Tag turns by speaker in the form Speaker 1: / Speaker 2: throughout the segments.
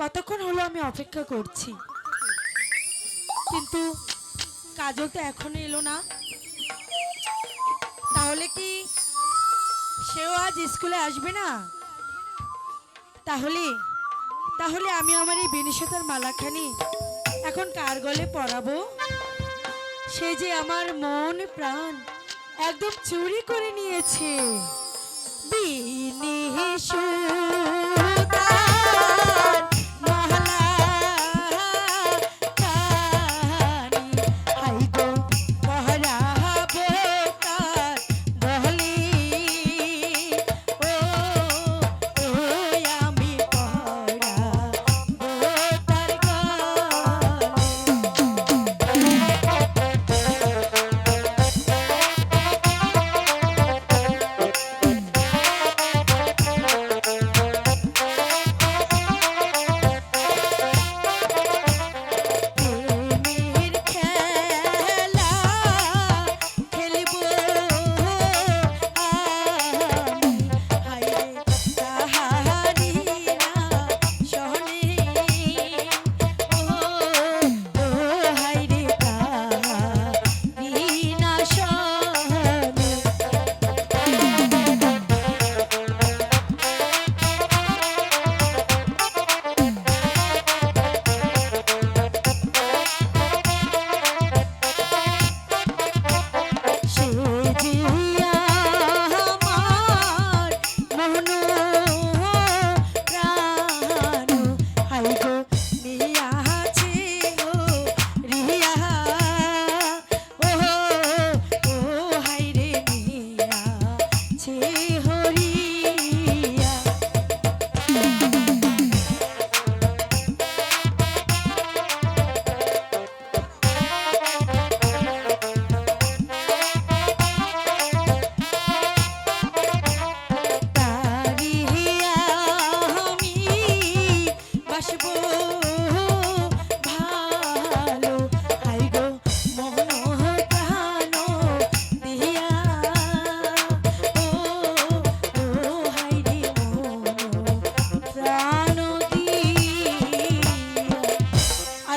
Speaker 1: কতক্ষণ হলো আমি অপেক্ষা করছি? কিন্তু কাজল তো এখনও এলো না। তাহলে কি সেও আজ স্কুলে আসবে না? তাহলে তাহলে আমি আমার এই বেনিশতার মালাখানি এখন কার গলে পরাবো? সে যে আমার মন প্রাণ একদম চুরি করে নিয়েছে। বিনিশুদার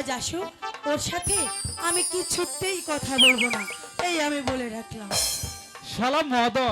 Speaker 1: আজ আসো ওর সাথে আমি কিছুতেই কথা বলব না, এই আমি বলে রাখলাম।
Speaker 2: শালা মদ।